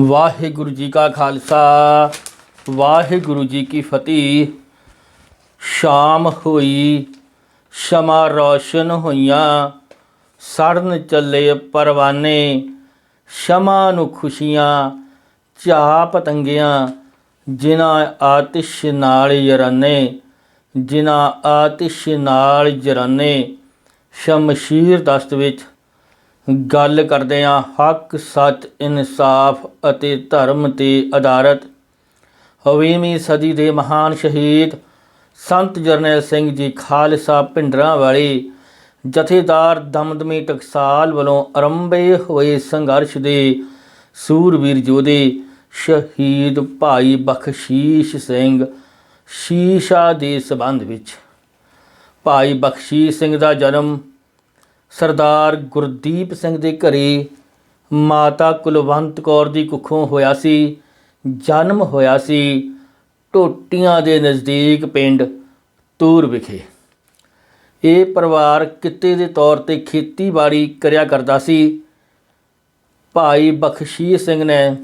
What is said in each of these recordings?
ਵਾਹਿਗੁਰੂ ਜੀ ਕਾ ਖਾਲਸਾ, ਵਾਹਿਗੁਰੂ ਜੀ ਕੀ ਫਤਿਹ। ਸ਼ਾਮ ਹੋਈ, ਸ਼ਮਾ ਰੌਸ਼ਨ ਹੋਈਆਂ ਸੜਨ ਚੱਲੇ ਪਰਵਾਨੇ, ਸ਼ਮਾ ਨੂੰ ਖੁਸ਼ੀਆਂ ਚਾ ਪਤੰਗਿਆਂ ਜਿਨ੍ਹਾਂ ਆਤਿਸ਼ ਨਾਲ ਯਰਾਨੇ, ਜਿਨ੍ਹਾਂ ਆਤਿਸ਼ ਨਾਲ ਜਰਾਨੇ ਸ਼ਮਸ਼ੀਰ ਦਸਤ ਵਿੱਚ ਗੱਲ ਕਰਦੇ ਹਾਂ ਹੱਕ, ਸੱਚ, ਇਨਸਾਫ ਅਤੇ ਧਰਮ ਤੇ ਆਧਾਰਿਤ। ਹਵੀਵੀਂ ਸਦੀ ਦੇ ਮਹਾਨ ਸ਼ਹੀਦ ਸੰਤ ਜਰਨੈਲ ਸਿੰਘ ਜੀ ਖਾਲਸਾ ਪਿੰਡਰਾਂ ਵਾਲੇ ਜਥੇਦਾਰ ਦਮਦਮੀ ਟਕਸਾਲ ਵੱਲੋਂ ਆਰੰਭੇ ਹੋਏ ਸੰਘਰਸ਼ ਦੇ ਸੂਰਵੀਰ ਯੋਧੇ ਸ਼ਹੀਦ ਭਾਈ ਬਖਸ਼ੀਸ਼ ਸਿੰਘ ਸ਼ੀਸ਼ਾ ਦੇ ਸਬੰਧ ਵਿੱਚ। ਭਾਈ ਬਖਸ਼ੀਸ਼ ਸਿੰਘ ਦਾ ਜਨਮ ਸਰਦਾਰ ਗੁਰਦੀਪ ਸਿੰਘ ਦੇ ਘਰੇ ਮਾਤਾ ਕੁਲਵੰਤ ਕੌਰ ਦੀ ਕੁੱਖੋਂ ਹੋਇਆ ਸੀ, ਜਨਮ ਹੋਇਆ ਸੀ ਟੋਟੀਆਂ ਦੇ ਨਜ਼ਦੀਕ ਪਿੰਡ ਤੂਰ ਵਿਖੇ। ਇਹ ਪਰਿਵਾਰ ਕਿੱਤੇ ਦੇ ਤੌਰ ਤੇ ਖੇਤੀਬਾੜੀ ਕਰਿਆ ਕਰਦਾ ਸੀ। ਭਾਈ ਬਖਸ਼ੀਰ ਸਿੰਘ ਨੇ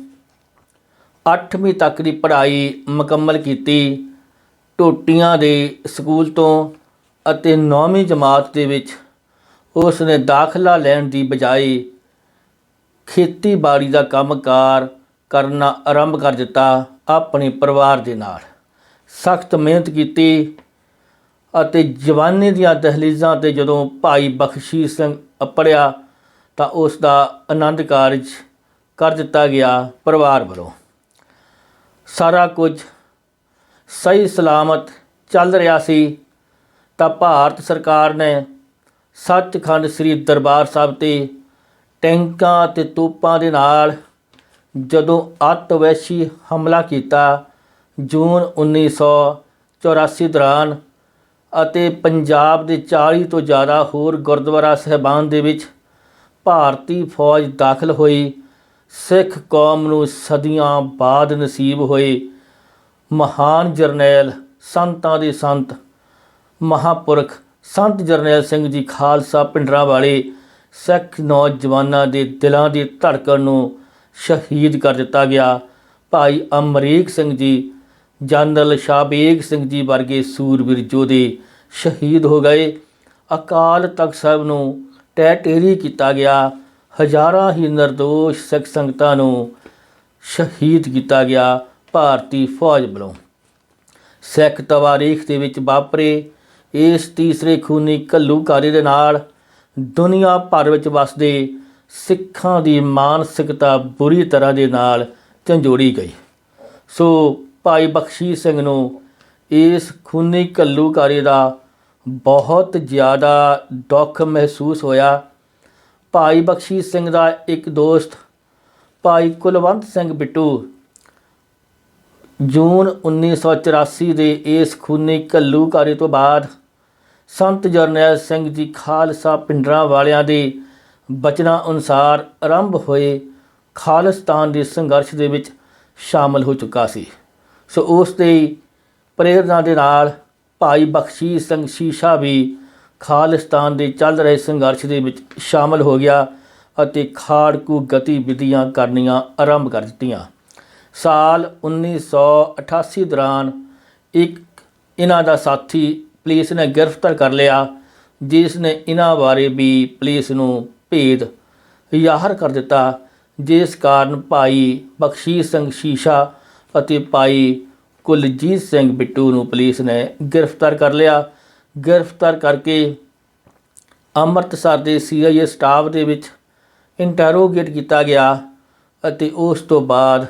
8ਵੀਂ ਤੱਕ ਦੀ ਪੜ੍ਹਾਈ ਮੁਕੰਮਲ ਕੀਤੀ। ਟੋਟੀਆਂ ਦੇ ਸਕੂਲ ਤੋਂ ਅਤੇ 9ਵੀਂ ਜਮਾਤ ਦੇ ਵਿੱਚ ਉਸ ਨੇ ਦਾਖਲਾ ਲੈਣ ਦੀ ਬਜਾਏ ਖੇਤੀਬਾੜੀ ਦਾ ਕੰਮਕਾਰ ਕਰਨਾ ਆਰੰਭ ਕਰ ਦਿੱਤਾ ਆਪਣੇ ਪਰਿਵਾਰ ਦੇ ਨਾਲ। ਸਖਤ ਮਿਹਨਤ ਕੀਤੀ ਅਤੇ ਜਵਾਨੀ ਦੀਆਂ ਦਹਲੀਜ਼ਾਂ ਤੇ ਜਦੋਂ ਭਾਈ ਬਖਸ਼ੀਸ਼ ਸਿੰਘ ਅਪੜਿਆ ਤਾਂ ਉਸ ਦਾ ਆਨੰਦ ਕਾਰਜ ਕਰ ਦਿੱਤਾ ਗਿਆ ਪਰਿਵਾਰ ਵੱਲੋਂ। ਸਾਰਾ ਕੁਝ ਸਹੀ ਸਲਾਮਤ ਚੱਲ ਰਿਹਾ ਸੀ ਤਾਂ ਭਾਰਤ ਸਰਕਾਰ ਨੇ ਸੱਚਖੰਡ ਸ੍ਰੀ ਦਰਬਾਰ ਸਾਹਿਬ ਤੇ ਟੈਂਕਾਂ ਤੇ ਤੋਪਾਂ ਦੇ ਨਾਲ ਜਦੋਂ ਅੱਤਵੈਸ਼ੀ ਹਮਲਾ ਕੀਤਾ, ਜੂਨ 1984 ਦੌਰਾਨ ਅਤੇ ਪੰਜਾਬ ਦੇ 40 ਤੋਂ ਜ਼ਿਆਦਾ ਹੋਰ ਗੁਰਦੁਆਰਾ ਸਹਿਬਾਨ ਦੇ ਵਿੱਚ ਭਾਰਤੀ ਫੌਜ ਦਾਖਲ ਹੋਈ, ਸਿੱਖ ਕੌਮ ਨੂੰ ਸਦੀਆਂ ਬਾਅਦ ਨਸੀਬ ਹੋਏ ਮਹਾਨ ਜਰਨੈਲ ਸੰਤਾਂ ਦੇ ਸੰਤ, ਮਹਾਪੁਰਖ ਸੰਤ ਜਰਨੈਲ ਸਿੰਘ ਜੀ ਖਾਲਸਾ ਪਿੰਡਰਾਂ ਵਾਲੇ ਸਿੱਖ ਨੌਜਵਾਨਾਂ ਦੇ ਦਿਲਾਂ ਦੀ ਧੜਕਣ ਨੂੰ ਸ਼ਹੀਦ ਕਰ ਦਿੱਤਾ ਗਿਆ। ਭਾਈ ਅਮਰੀਕ ਸਿੰਘ ਜੀ, ਜਨਰਲ ਸ਼ਾਬੇਗ ਸਿੰਘ ਜੀ ਵਰਗੇ ਸੂਰਬੀਰ ਯੋਧੇ ਸ਼ਹੀਦ ਹੋ ਗਏ। ਅਕਾਲ ਤਖਤ ਸਾਹਿਬ ਨੂੰ ਟਹਿ ਟੇਰੀ ਕੀਤਾ ਗਿਆ। ਹਜ਼ਾਰਾਂ ਹੀ ਨਿਰਦੋਸ਼ ਸਿੱਖ ਸੰਗਤਾਂ ਨੂੰ ਸ਼ਹੀਦ ਕੀਤਾ ਗਿਆ ਭਾਰਤੀ ਫੌਜ ਵੱਲੋਂ। ਸਿੱਖ ਤਵਾਰੀਖ ਦੇ ਵਿੱਚ ਵਾਪਰੇ। ਇਸ ਤੀਸਰੇ ਖੂਨੀ ਘੱਲੂਕਾਰੀ ਦੇ ਨਾਲ ਦੁਨੀਆ ਭਰ ਵਿੱਚ ਵਸਦੇ ਸਿੱਖਾਂ ਦੀ ਮਾਨਸਿਕਤਾ ਬੁਰੀ ਤਰ੍ਹਾਂ ਦੇ ਨਾਲ ਝੰਜੋੜੀ ਗਈ। ਸੋ ਭਾਈ ਬਖਸ਼ੀ ਸਿੰਘ ਨੂੰ ਇਸ ਖੂਨੀ ਘੱਲੂਕਾਰੀ ਦਾ ਬਹੁਤ ਜ਼ਿਆਦਾ ਦੁੱਖ ਮਹਿਸੂਸ ਹੋਇਆ। ਭਾਈ ਬਖਸ਼ੀ ਸਿੰਘ ਦਾ ਇੱਕ ਦੋਸਤ ਭਾਈ ਕੁਲਵੰਤ ਸਿੰਘ ਬਿੱਟੂ ਜੂਨ 1984 ਦੇ ਇਸ ਖੂਨੀ ਘੱਲੂਕਾਰੀ ਤੋਂ ਬਾਅਦ ਸੰਤ ਜਰਨੈਲ ਸਿੰਘ ਜੀ ਖਾਲਸਾ ਪਿੰਡਰਾਂ ਵਾਲਿਆਂ ਦੇ ਬਚਨਾਂ ਅਨੁਸਾਰ ਆਰੰਭ ਹੋਏ ਖਾਲਿਸਤਾਨ ਦੇ ਸੰਘਰਸ਼ ਦੇ ਵਿੱਚ ਸ਼ਾਮਲ ਹੋ ਚੁੱਕਾ ਸੀ। ਸੋ ਉਸ ਦੇ ਪ੍ਰੇਰਣਾ ਦੇ ਨਾਲ ਭਾਈ ਬਖਸ਼ੀਸ਼ ਸਿੰਘ ਸ਼ੀਸ਼ਾ ਵੀ ਖਾਲਿਸਤਾਨ ਦੇ ਚੱਲ ਰਹੇ ਸੰਘਰਸ਼ ਦੇ ਵਿੱਚ ਸ਼ਾਮਲ ਹੋ ਗਿਆ ਅਤੇ ਖਾੜਕੂ ਗਤੀਵਿਧੀਆਂ ਕਰਨੀਆਂ ਆਰੰਭ ਕਰ ਦਿੱਤੀਆਂ। ਸਾਲ 1988 ਦੌਰਾਨ ਇੱਕ ਇਹਨਾਂ ਦਾ ਸਾਥੀ ਪੁਲਿਸ ਨੇ ਗ੍ਰਿਫਤਾਰ ਕਰ ਲਿਆ, ਜਿਸ ਨੇ ਇਹਨਾਂ ਬਾਰੇ ਵੀ ਪੁਲਿਸ ਨੂੰ ਭੇਦ ਜ਼ਾਹਰ ਕਰ ਦਿੱਤਾ, ਜਿਸ ਕਾਰਨ ਭਾਈ ਬਖਸ਼ੀਸ਼ ਸਿੰਘ ਸ਼ੀਸ਼ਾ ਅਤੇ ਭਾਈ ਕੁਲਜੀਤ ਸਿੰਘ ਬਿੱਟੂ ਨੂੰ ਪੁਲਿਸ ਨੇ ਗ੍ਰਿਫਤਾਰ ਕਰ ਲਿਆ। ਗ੍ਰਿਫਤਾਰ ਕਰਕੇ ਅੰਮ੍ਰਿਤਸਰ ਦੇ ਸੀਆਈਏ ਸਟਾਫ ਦੇ ਵਿੱਚ ਇੰਟਰੋਗੇਟ ਕੀਤਾ ਗਿਆ ਅਤੇ ਉਸ ਤੋਂ ਬਾਅਦ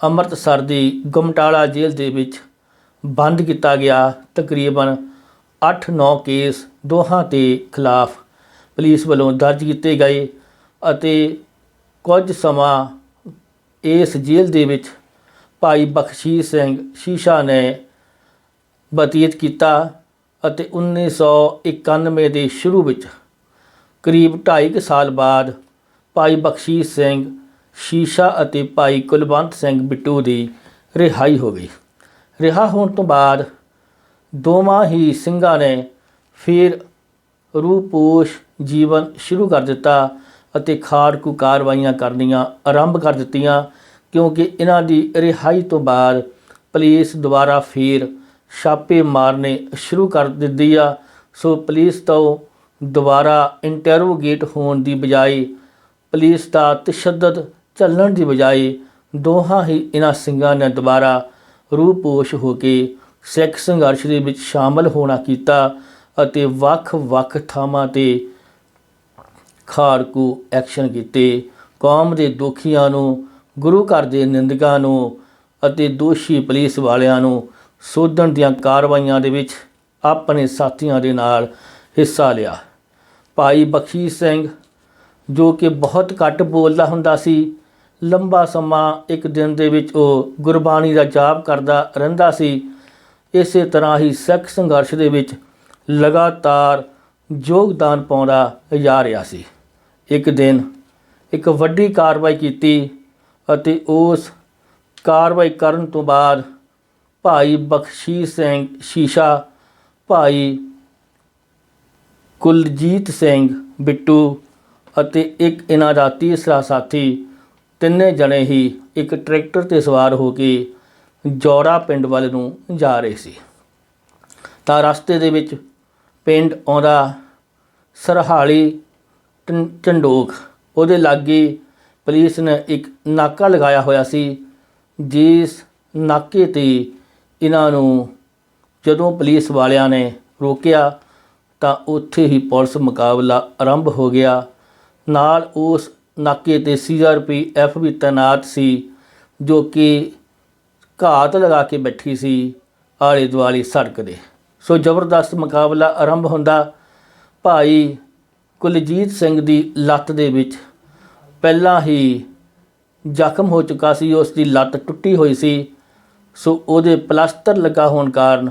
ਅੰਮ੍ਰਿਤਸਰ ਦੀ ਗੁਮਟਾਲਾ ਜੇਲ੍ਹ ਦੇ ਵਿੱਚ ਬੰਦ ਕੀਤਾ ਗਿਆ। ਤਕਰੀਬਨ 8-9 ਕੇਸ ਦੋਹਾਂ ਦੇ ਖਿਲਾਫ ਪੁਲਿਸ ਵੱਲੋਂ ਦਰਜ ਕੀਤੇ ਗਏ ਅਤੇ ਕੁਝ ਸਮਾਂ ਇਸ ਜੇਲ੍ਹ ਦੇ ਵਿੱਚ ਭਾਈ ਬਖਸ਼ੀਸ਼ ਸਿੰਘ ਸ਼ੀਸ਼ਾ ਨੇ ਬਤੀਤ ਕੀਤਾ ਅਤੇ 1991 ਦੇ ਸ਼ੁਰੂ ਵਿੱਚ ਕਰੀਬ 2.5 ਸਾਲ ਬਾਅਦ ਭਾਈ ਬਖਸ਼ੀਸ਼ ਸਿੰਘ ਸ਼ੀਸ਼ਾ ਅਤੇ ਭਾਈ ਕੁਲਵੰਤ ਸਿੰਘ ਬਿੱਟੂ ਦੀ ਰਿਹਾਈ ਹੋ ਗਈ। ਰਿਹਾ ਹੋਣ ਤੋਂ ਬਾਅਦ ਦੋਵਾਂ ਹੀ ਸਿੰਘਾਂ ਨੇ ਫਿਰ ਰੂਪੋਸ਼ ਜੀਵਨ ਸ਼ੁਰੂ ਕਰ ਦਿੱਤਾ ਅਤੇ ਖਾੜਕੂ ਕਾਰਵਾਈਆਂ ਕਰਨੀਆਂ ਆਰੰਭ ਕਰ ਦਿੱਤੀਆਂ, ਕਿਉਂਕਿ ਇਹਨਾਂ ਦੀ ਰਿਹਾਈ ਤੋਂ ਬਾਅਦ ਪੁਲਿਸ ਦੁਬਾਰਾ ਫਿਰ ਛਾਪੇ ਮਾਰਨੇ ਸ਼ੁਰੂ ਕਰ ਦਿੱਤੀ ਆ। ਸੋ ਪੁਲਿਸ ਤੋਂ ਦੁਬਾਰਾ ਇੰਟਰੋਗੇਟ ਹੋਣ ਦੀ ਬਜਾਏ ਪੁਲਿਸ ਦਾ ਤਸ਼ੱਦਦ ਚੱਲਣ ਦੀ ਬਜਾਏ ਦੋਹਾਂ ਹੀ ਇਹਨਾਂ ਸਿੰਘਾਂ ਨੇ ਦੁਬਾਰਾ ਰੂਪੋਸ਼ ਹੋ ਕੇ ਸਿੱਖ ਸੰਘਰਸ਼ ਦੇ ਵਿੱਚ ਸ਼ਾਮਲ ਹੋਣਾ ਕੀਤਾ ਅਤੇ ਵੱਖ-ਵੱਖ ਥਾਵਾਂ ਤੇ ਖਾੜਕੂ ਐਕਸ਼ਨ ਕੀਤੇ। ਕੌਮ ਦੇ ਦੋਖੀਆਂ ਨੂੰ, ਗੁਰੂ ਘਰ ਦੇ ਨਿੰਦਕਾਂ ਨੂੰ ਅਤੇ ਦੋਸ਼ੀ ਪੁਲਿਸ ਵਾਲਿਆਂ ਨੂੰ ਸੋਧਣ ਦੀਆਂ ਕਾਰਵਾਈਆਂ ਦੇ ਵਿੱਚ ਆਪਣੇ ਸਾਥੀਆਂ ਦੇ ਨਾਲ ਹਿੱਸਾ ਲਿਆ। ਭਾਈ ਬਖਸ਼ੀਸ਼ ਸਿੰਘ, ਜੋ ਕਿ ਬਹੁਤ ਘੱਟ ਬੋਲਦਾ ਹੁੰਦਾ ਸੀ ਲੰਬਾ ਸਮਾਂ ਇੱਕ ਦਿਨ ਦੇ ਵਿੱਚ ਉਹ ਗੁਰਬਾਣੀ ਦਾ ਜਾਪ ਕਰਦਾ ਰਹਿੰਦਾ ਸੀ। ਇਸੇ ਤਰ੍ਹਾਂ ਹੀ ਸਿੱਖ ਸੰਘਰਸ਼ ਦੇ ਵਿੱਚ ਲਗਾਤਾਰ ਯੋਗਦਾਨ ਪਾਉਂਦਾ ਜਾ ਰਿਹਾ ਸੀ। ਇੱਕ ਦਿਨ ਇੱਕ ਵੱਡੀ ਕਾਰਵਾਈ ਕੀਤੀ ਅਤੇ ਉਸ ਕਾਰਵਾਈ ਕਰਨ ਤੋਂ ਬਾਅਦ ਭਾਈ ਬਖਸ਼ੀਸ਼ ਸਿੰਘ ਸ਼ੀਸ਼ਾ, ਭਾਈ ਕੁਲਜੀਤ ਸਿੰਘ ਬਿੱਟੂ ਅਤੇ ਇੱਕ ਇਹਨਾਂ ਦਾ ਤੀਸਰਾ ਸਾਥੀ ਤਿੰਨੇ ਜਣੇ ਹੀ ਇੱਕ ਟਰੈਕਟਰ ਤੇ ਸਵਾਰ ਹੋ ਕੇ ਜੋੜਾ ਪਿੰਡ ਵੱਲ ਨੂੰ ਜਾ ਰਹੇ ਸੀ। ਤਾਂ ਰਸਤੇ ਦੇ ਵਿੱਚ ਪਿੰਡ ਆਉਂਦਾ ਸਰਹਾਲੀ ਟੰ- ਝੰਡੋਕ ਉਹਦੇ ਲਾਗੇ ਪੁਲਿਸ ਨੇ ਇੱਕ ਨਾਕਾ ਲਗਾਇਆ ਹੋਇਆ ਸੀ, ਜਿਸ ਨਾਕੇ ਤੇ ਇਹਨਾਂ ਨੂੰ ਜਦੋਂ ਪੁਲਿਸ ਵਾਲਿਆਂ ਨੇ ਰੋਕਿਆ ਤਾਂ ਉੱਥੇ ਹੀ ਪੁਲਿਸ ਮੁਕਾਬਲਾ ਆਰੰਭ ਹੋ ਗਿਆ। ਨਾਲ ਉਸ ਨਾਕੇ ਤੇ ਸੀਆਰਪੀਐਫ ਵੀ ਤੈਨਾਤ ਸੀ, ਜੋ ਕਿ ਘਾਤ ਲਗਾ ਕੇ ਬੈਠੀ ਸੀ ਆਲੇ ਦੁਆਲੇ ਸੜਕ ਦੇ। ਸੋ ਜ਼ਬਰਦਸਤ ਮੁਕਾਬਲਾ ਆਰੰਭ ਹੁੰਦਾ ਭਾਈ ਕੁਲਜੀਤ ਸਿੰਘ ਦੀ ਲੱਤ ਦੇ ਵਿੱਚ। ਪਹਿਲਾਂ ਹੀ ਜ਼ਖਮ ਹੋ ਚੁੱਕਾ ਸੀ, ਉਸ ਦੀ ਲੱਤ ਟੁੱਟੀ ਹੋਈ ਸੀ। ਸੋ ਉਹਦੇ ਪਲਾਸਟਰ ਲੱਗਾ ਹੋਣ ਕਾਰਨ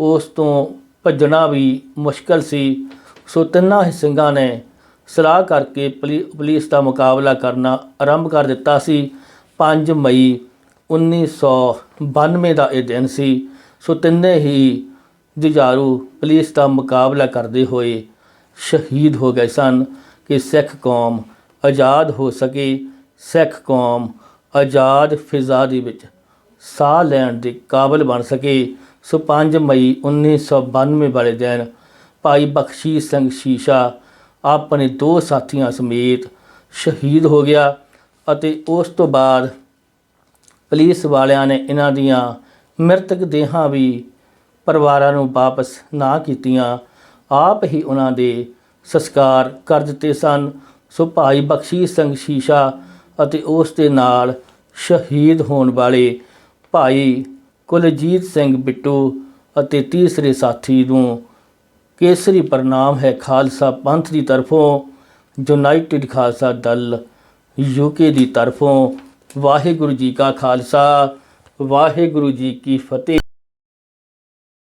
ਉਸ ਤੋਂ ਭੱਜਣਾ ਵੀ ਮੁਸ਼ਕਲ ਸੀ। ਸੋ ਤਿੰਨਾਂ ਹੀ ਸਿੰਘਾਂ ਨੇ ਸਲਾਹ ਕਰਕੇ ਪੁਲੀ- ਪੁਲਿਸ ਦਾ ਮੁਕਾਬਲਾ ਕਰਨਾ ਆਰੰਭ ਕਰ ਦਿੱਤਾ ਸੀ। 5 ਮਈ 1992 ਦਾ ਇਹ ਦਿਨ ਸੀ। ਸੋ ਤਿੰਨੇ ਹੀ ਜੁਝਾਰੂ ਪੁਲਿਸ ਦਾ ਮੁਕਾਬਲਾ ਕਰਦੇ ਹੋਏ ਸ਼ਹੀਦ ਹੋ ਗਏ ਸਨ ਕਿ ਸਿੱਖ ਕੌਮ ਆਜ਼ਾਦ ਹੋ ਸਕੇ। ਸਿੱਖ ਕੌਮ ਆਜ਼ਾਦ ਫਿਜ਼ਾ ਦੇ ਵਿੱਚ ਸਾਹ ਲੈਣ ਦੇ ਕਾਬਿਲ ਬਣ ਸਕੇ। ਸੋ 5 ਮਈ 1992 ਵਾਲੇ ਦਿਨ ਭਾਈ ਬਖਸ਼ੀਸ਼ ਸਿੰਘ ਸ਼ੀਸ਼ਾ ਆਪਣੇ ਦੋ ਸਾਥੀਆਂ ਸਮੇਤ ਸ਼ਹੀਦ ਹੋ ਗਿਆ ਅਤੇ ਉਸ ਤੋਂ ਬਾਅਦ ਪੁਲਿਸ ਵਾਲਿਆਂ ਨੇ ਇਹਨਾਂ ਦੀਆਂ ਮ੍ਰਿਤਕ ਦੇਹਾਂ ਵੀ ਪਰਿਵਾਰਾਂ ਨੂੰ ਵਾਪਸ ਨਾ ਕੀਤੀਆਂ। ਆਪ ਹੀ ਉਹਨਾਂ ਦੇ ਸੰਸਕਾਰ ਕਰ ਦਿੱਤੇ ਸਨ। ਸੋ ਭਾਈ ਬਖਸ਼ੀ ਸਿੰਘ ਸ਼ੀਸ਼ਾ ਅਤੇ ਉਸ ਦੇ ਨਾਲ ਸ਼ਹੀਦ ਹੋਣ ਵਾਲੇ ਭਾਈ ਕੁਲਜੀਤ ਸਿੰਘ ਬਿੱਟੂ ਅਤੇ ਤੀਸਰੇ ਸਾਥੀ ਨੂੰ ਕੇਸਰੀ ਪ੍ਰਣਾਮ ਹੈ ਖਾਲਸਾ ਪੰਥ ਦੀ ਤਰਫੋਂ, ਯੂਨਾਈਟਿਡ ਖਾਲਸਾ ਦਲ ਯੂਕੇ ਦੀ ਤਰਫੋਂ। ਵਾਹਿਗੁਰੂ ਜੀ ਕਾ ਖਾਲਸਾ, ਵਾਹਿਗੁਰੂ ਜੀ ਕੀ ਫਤਿਹ।